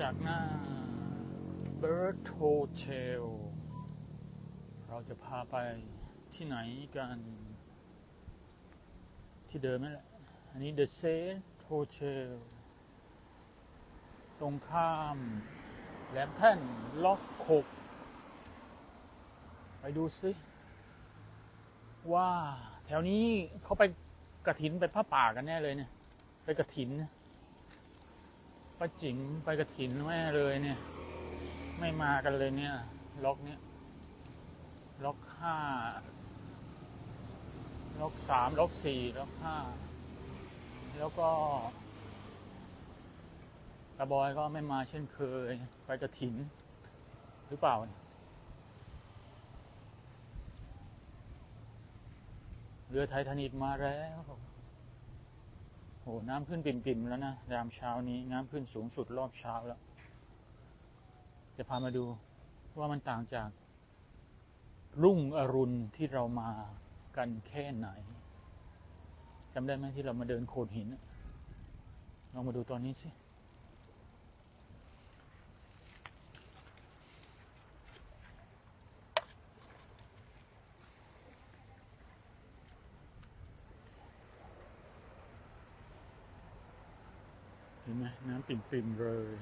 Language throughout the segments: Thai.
จากหน้า Bird Hotel เราจะพาไปที่ไหนกัน ที่เดิมนั่นแหละ อันนี้ The Saint Hotel ตรงข้ามแหลมแท่นล็อกหกไปดูซิ ว่าแถวนี้เขาไปกระถินไปผ้าป่ากันแน่เลยเนี่ย ไปกระถินป้าจิ๋มไปกระถินแม่เลยเนี่ย ไม่มากันเลยเนี่ย ล็อกเนี้ยล็อกห้าล็อกสามล็อกสี่ล็อกห้าแล้วก็ตาบอยก็ไม่มาเช่นเคย ไปกระถิน หรือเปล่า เรือไททานิกมาแล้ว หน้ำขึ้นปิ่มๆแล้วนะยามเช้านี้น้ำขึ้นสูงสุดรอบเช้าแล้ว จะพามาดูว่ามันต่างจาก รุ่งอรุณที่เรามากันแค่ไหนจำได้ไหมที่เรามาเดินโขดหินลองมาดูตอนนี้สิ นไหมน้ำปิ่มๆเลย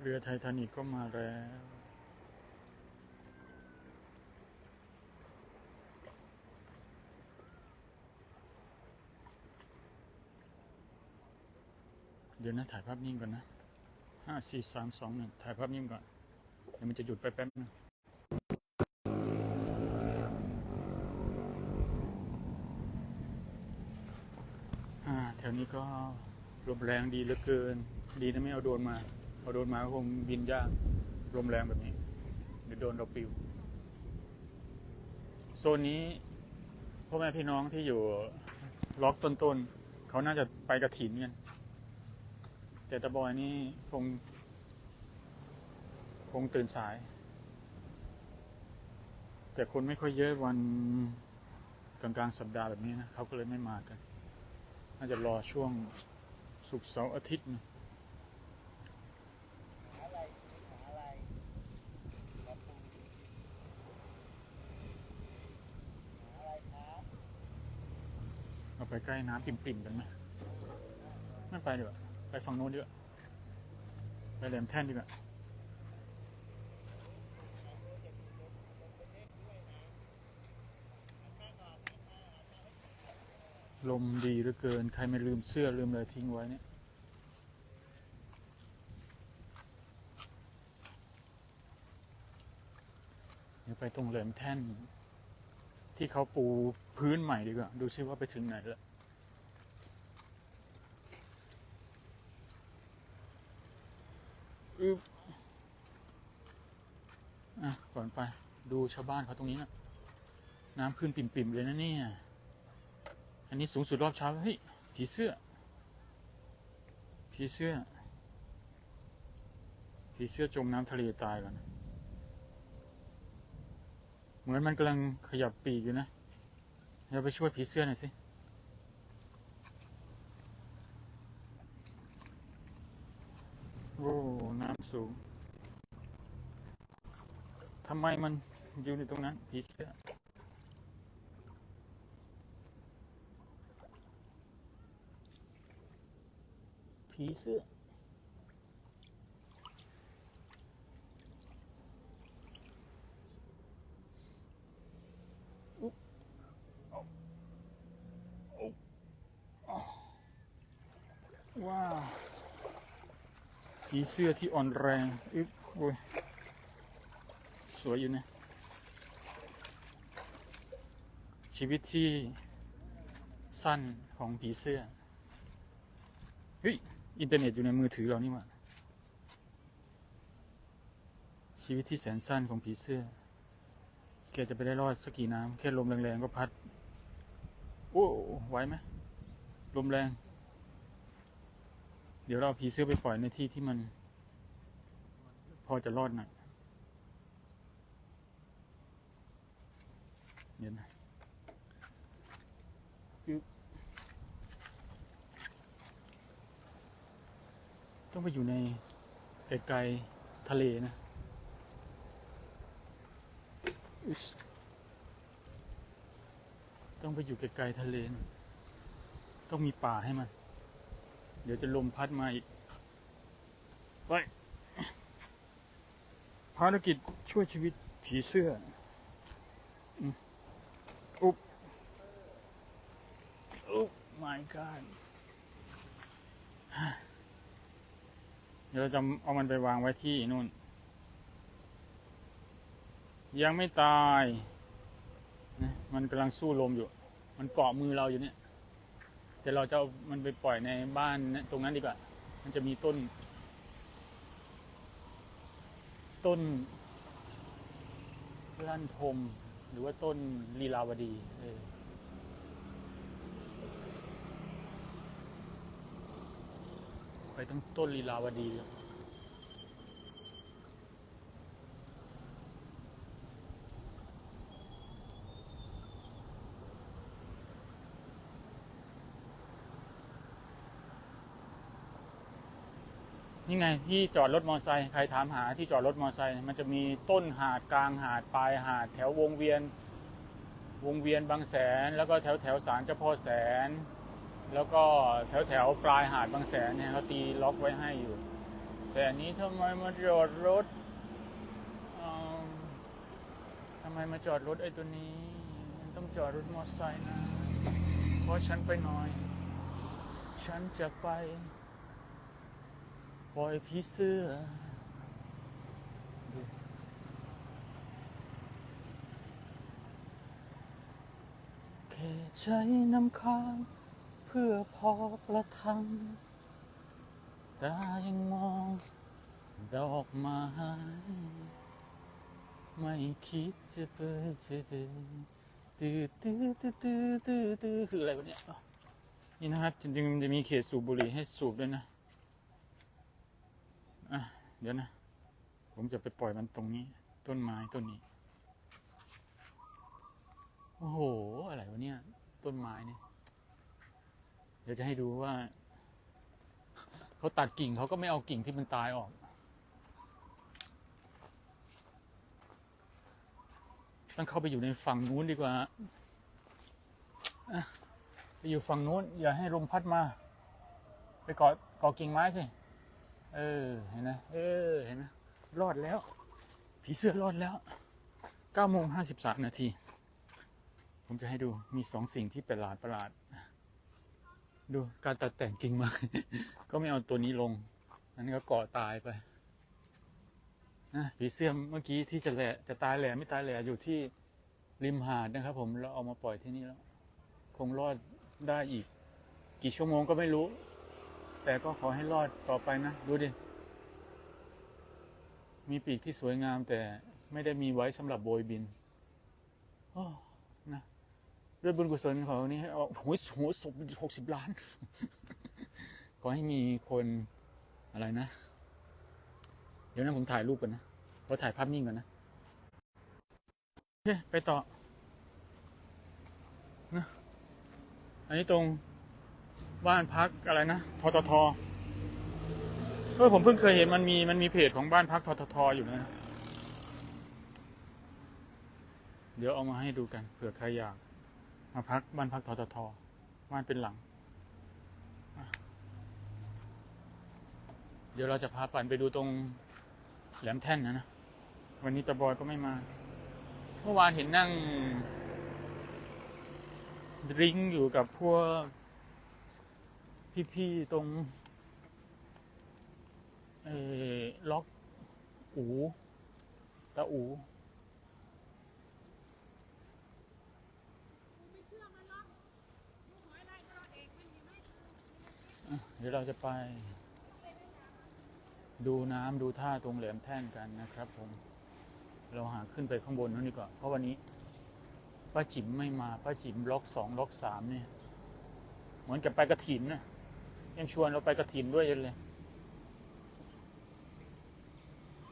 เรือไททานิกก็มาแล้วเดี๋ยวนะถ่ายภาพนิ่งก่อนนะห้าสี่สามสองหนึ่งถ่ายภาพนิ่งก่อน เดี๋ยวมันจะหยุดไปแป๊บนึง อ่าแถว นี้ก็ลมแรงดีเหลือเกิน ดีนะไม่เอาโดนมา เอาโดนมาก็คงบินยากลมแรงแบบนี้เดี๋ยวโดนเราปิว โซนนี้พ่อแม่พี่น้องที่อยู่ล็อกต้นๆเขาน่าจะไปกระถินกันแต่ตะบอยนี่คง คงตื่นสาย แต่คนไม่ค่อยเยอะวันกลางๆสัปดาห์แบบนี้นะเขาก็เลยไม่มากัน น่าจะรอช่วงศุกเสาร์อาทิตย์นะเราไปใกล้น้ำปิ่มๆกันไหมไม่ไปดีกว่า ไปฝั่งโน้นดีกว่า ไปแหลมแท่นดีกว่า ลมดีเหลือเกิน ใครไม่ลืมเสื้อลืมอะไรทิ้งไว้เนี่ย เดี๋ยวไปตรงแหลมแท่น ที่เขาปูพื้นใหม่ดีกว่า ดูซิว่าไปถึงไหนแล้วอึบอะก่อนไปดูชาวบ้านเขาตรงนี้นะน้ำขึ้นปิ่มๆเลยนะเนี่ย อันนี้สูงสุดรอบเช้าเฮ้ยผีเสื้อผีเสื้อผีเสื้อจมน้ำทะเลตายแล้วนะเหมือนมันกำลังขยับปีกอยู่นะเราไปช่วยผีเสื้อหน่อยสิโอ้น้ำสูงทำไมมันอยู่ในตรงนั้นผีเสื้อ ผีเสื้ออุ๊บเอาเอาเอาว้าวผีเสื้อที่อ่อนแรงอึ๊บโอ้ยสวยอยู่นะ ชีวิตที่สั้นของผีเสื้อ เฮ้ย อินเทอร์เน็ตอยู่ในมือถือเรานี่หว่าชีวิตที่แสนสั้นของผีเสื้อ แกจะไปได้รอดสักกี่น้ำแค่ลมแรงๆก็พัด โอ้ไหวไหมลมแรง เดี๋ยวเราเอาผีเสื้อไปปล่อยในที่ที่มัน พอจะรอดหน่อยเดี๋ยวนะ ต้องไปอยู่ในไกลๆทะเลนะต้องไปอยู่ไกลๆทะเลนะต้องมีป่าให้มัน เดี๋ยวจะลมพัดมาอีก ไป ภารกิจช่วยชีวิตผีเสื้ออุ๊บอุ๊บ my god ดี๋ยวเราจะเอามันไปวางไว้ที่นู่น ยังไม่ตายนะมันกำลังสู้ลมอยู่ มันเกาะมือเราอยู่เนี่ย แต่เราจะเอามันไปปล่อยในบ้านตรงนั้นดีกว่า มันจะมีต้น ต้นลั่นทมหรือว่าต้นลีลาวดีเออ ไปต้งต้นลีลาวดีนี่ไงที่จอดรถมอเตอร์ไซค์ใครถามหาที่จอดรถมอเตอร์ไซค์มันจะมีต้นหาดกลางหาดปลายหาดแถววงเวียน วงเวียนบางแสน แล้วก็แถวแถวสารเจ้าพ่อแสน แล้วก็แถวแถวปลายหาดบางแสนเนี่ยเขาตีล็อกไว้ให้อยู่ แต่อันนี้ทำไมมาจอดรถทำไมมาจอดรถไอ้ตัวนี้ มันต้องจอดรถมอเตอร์ไซค์นะ เพราะฉันไปหน่อย ฉันจะไป ปล่อยผีเสื้อแค่ใช้น้ำค้าง พื่อพอประทังตายังมอง ดอกไม้ไม่คิดจะเปิดจะดื้อตื้อตื้อตื้อตื้อตื้อตื้อคืออะไรวะเนี่ยนี่นะครับ จริงๆมันจะมีเขตสูบบุหรี่ให้สูบด้วยนะอะเดี๋ยวนะ ผมจะไปปล่อยมันตรงนี้ ต้นไม้ต้นนี้ โอ้โห อะไรวะเนี่ย ต้นไม้เนี่ย เดี๋ยวจะให้ดูว่า เขาตัดกิ่งเขาก็ไม่เอากิ่งที่มันตายออก ต้องเข้าไปอยู่ในฝั่งนู้นดีกว่าไปอยู่ฝั่งนู้น อย่าให้ลมพัดมา ไปเกาะเกาะกิ่งไม้สิ เออ เห็นไหมเออ เห็นไหมรอดแล้ว ผีเสื้อรอดแล้วเก้าโมงห้าสิบสามนาที ผมจะให้ดูมีสองสิ่งที่ประหลาดประหลาด ดูการตัดแต่งกิ่งไม้ ก็ไม่เอาตัวนี้ลงอันนี้ก็เกาะตายไปนะผีเสื้อเมื่อกี้ที่จะแหละจะตายแหละไม่ตายแหละอยู่ที่ริมหาดนะครับ ผมเราเอามาปล่อยที่นี่แล้ว คงรอดได้อีก กี่ชั่วโมงก็ไม่รู้ แต่ก็ขอให้รอดต่อไปนะ ดูดิ มีปีกที่สวยงามแต่ไม่ได้มีไว้สำหรับโบยบินอ้นะ ด้วยบุญกุศลของนี้ให้เอาโหยโหยศพหกสิบล้าน ขอให้มีคนอะไรนะ เดี๋ยวนะผมถ่ายรูปก่อนนะขอถ่ายภาพนิ่งก่อนนะโอเคไปต่อนะอันนี้ตรงบ้านพักอะไรนะทททเออผมเพิ่งเคยเห็นมันมีมันมีเพจของบ้านพักทททอยู่นะเดี๋ยวเอามาให้ดูกันเผื่อใครอยาก มาพักบ้านพักทททบ้านเป็นหลัง เดี๋ยวเราจะพาปั่นไปดูตรงแหลมแท่นนะนะ วันนี้ตาบอยก็ไม่มา เมื่อวานเห็นนั่งดริ้งอยู่กับพวกพี่ๆตรงเออล็อกอูตาอู เดี๋ยวเราจะไป ดูน้ำดูท่าตรงแหลมแท่นกันนะครับผม เราหาขึ้นไปข้างบนนู้นดีกว่า เพราะวันนี้ป้าจิ๋มไม่มาป้าจิ๋มล็อกสองล็อกสามเนี่ย เหมือนกับไปกระถินนะยังชวนเราไปกระถินด้วยเลย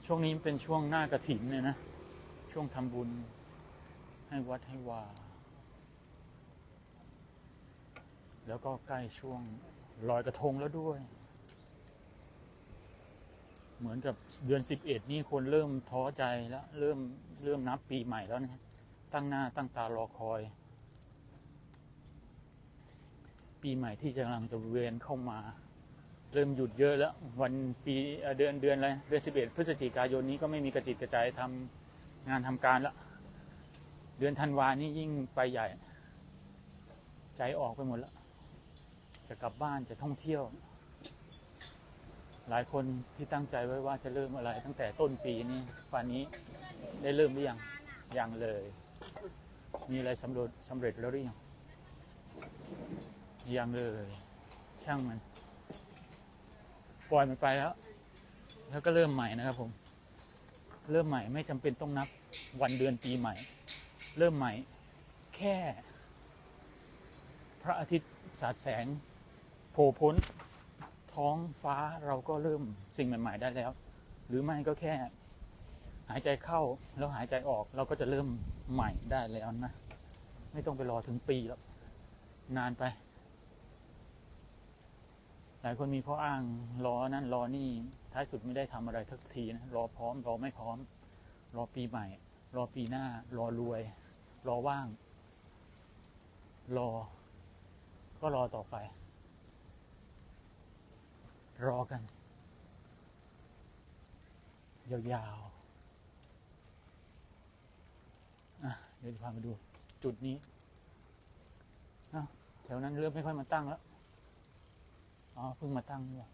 ช่วงนี้เป็นช่วงหน้ากระถินเนี่ยนะ ช่วงทำบุญให้วัดให้วาแล้วก็ใกล้ช่วง ลอยกระทงแล้วด้วย เหมือนกับเดือนสิบเอ็ดนี่คนเริ่มท้อใจแล้ว เริ่มเริ่มนับปีใหม่แล้วนะตั้งหน้าตั้งตารอคอย ปีใหม่ที่กำลังจะเวียนเข้ามา เริ่มหยุดเยอะแล้ว วันปีเดือนเดือนอะไรเดือนสิบเอ็ดพฤศจิกายนนี้ก็ไม่มีกระจิตกระจายทำงานทำการแล้วเดือนธันวานี่ยิ่งไปใหญ่ ใจออกไปหมดแล้ว จะกลับบ้านจะท่องเที่ยว หลายคนที่ตั้งใจไว้ว่าจะเริ่มอะไร ตั้งแต่ต้นปีนี้ป่านนี้ได้เริ่มหรือยังยังเลย มีอะไรสำเร็จสำเร็จแล้วหรือยังยังเลย ช่างมัน ปล่อยมันไปแล้ว แล้วก็เริ่มใหม่นะครับผม เริ่มใหม่ไม่จำเป็นต้องนับวันเดือนปีใหม่ เริ่มใหม่ แค่ พระอาทิตย์สาดแสง โผล่พ้นท้องฟ้าเราก็เริ่มสิ่งใหม่ ๆ ได้แล้ว หรือไม่ก็แค่ หายใจเข้าแล้วหายใจออกเราก็จะเริ่มใหม่ได้แล้วนะ ไม่ต้องไปรอถึงปีแล้วนานไป หลายคนมีข้ออ้างรอนั่นรอนี่ท้ายสุดไม่ได้ทำอะไรทักทีนะรอพร้อมรอไม่พร้อม รอปีใหม่ รอปีหน้า รอรวย รอว่าง รอ ก็รอต่อไป รอกัน ยาวๆอะเดี๋ยวจะพามาดูจุดนี้แถวนั้นเริ่มไม่ค่อยมาตั้งแล้ว อ๋อ เพิ่งมาตั้งนี่หว่า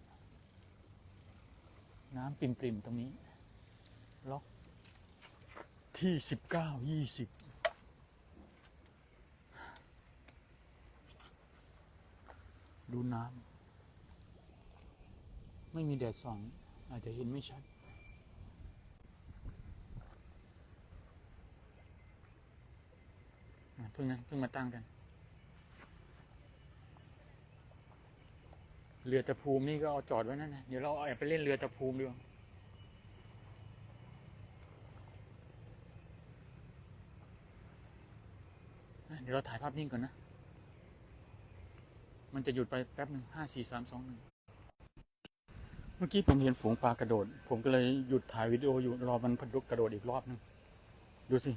น้ำปริมๆตรงนี้ ล็อก ที่สิบเก้ายี่สิบดูน้ำ ไม่มีแดดส่อง อาจจะเห็นไม่ชัด เพิ่งนะเพิ่งมาตั้งกัน เรือตะภูมินี่ก็เอาจอดไว้นั่นนะเดี๋ยวเราเอาแอบไปเล่นเรือตะภูมิดีกว่าเดี๋ยวเราถ่ายภาพนิ่งก่อนนะ มันจะหยุดไปแป๊บหนึ่งห้าสี่สามสองหนึ่ง มื่อกี้ผมเห็นฝูงปลากระโดด ผมก็เลยหยุดถ่ายวิดีโออยู่รอมันพัดุกกระโดดอีกรอบหนึง ดูสิ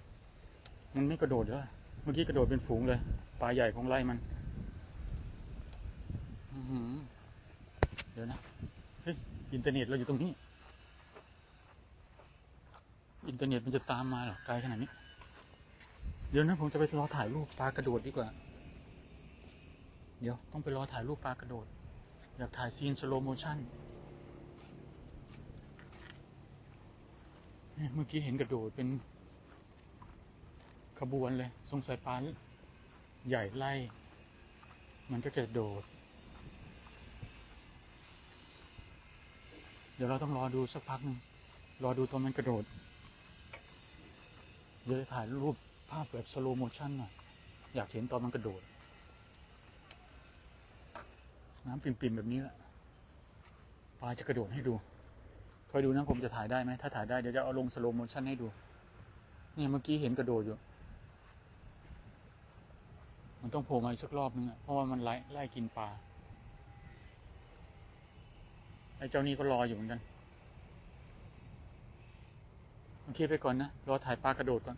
มันไม่กระโดดแล้วเมื่อกี้กระโดดเป็นฝูงเลย ปลาใหญ่ของไร่มันเดี๋ยวนะ เฮ้ย อินเทอร์เน็ตเราอยู่ตรงนี้ อินเทอร์เน็ตมันจะตามมาหรอไกลขนาดนี้ เดี๋ยวนะผมจะไปรอถ่ายรูปปลากระโดดดีกว่า เดี๋ยวต้องไปรอถ่ายรูปปลากระโดด อยากถ่ายซีนสโลโมชั่น เมื่อกี้เห็นกระโดดเป็น ขบวนเลย สงสัยปลาใหญ่ไล่ มันก็จะโดด เดี๋ยวเราต้องรอดูสักพักหนึ่งรอดูตอนมันกระโดด เดี๋ยวจะถ่ายรูปภาพแบบสโลโมชั่นหน่อย อยากเห็นตอนมันกระโดด น้ำปิ่มๆแบบนี้แหละปลาจะกระโดดให้ดู คอยดูนะผมจะถ่ายได้ไหมถ้าถ่ายได้เดี๋ยวจะเอาลงสโลโมชั่นให้ดู เนี่ยเมื่อกี้เห็นกระโดดอยู่ มันต้องโผล่มาอีกสักรอบนึงอะเพราะว่ามันไล่ไล่กินปลาไอ้เจ้านี่ก็รออยู่เหมือนกันโอเคไปก่อนนะรอถ่ายปลากระโดดก่อน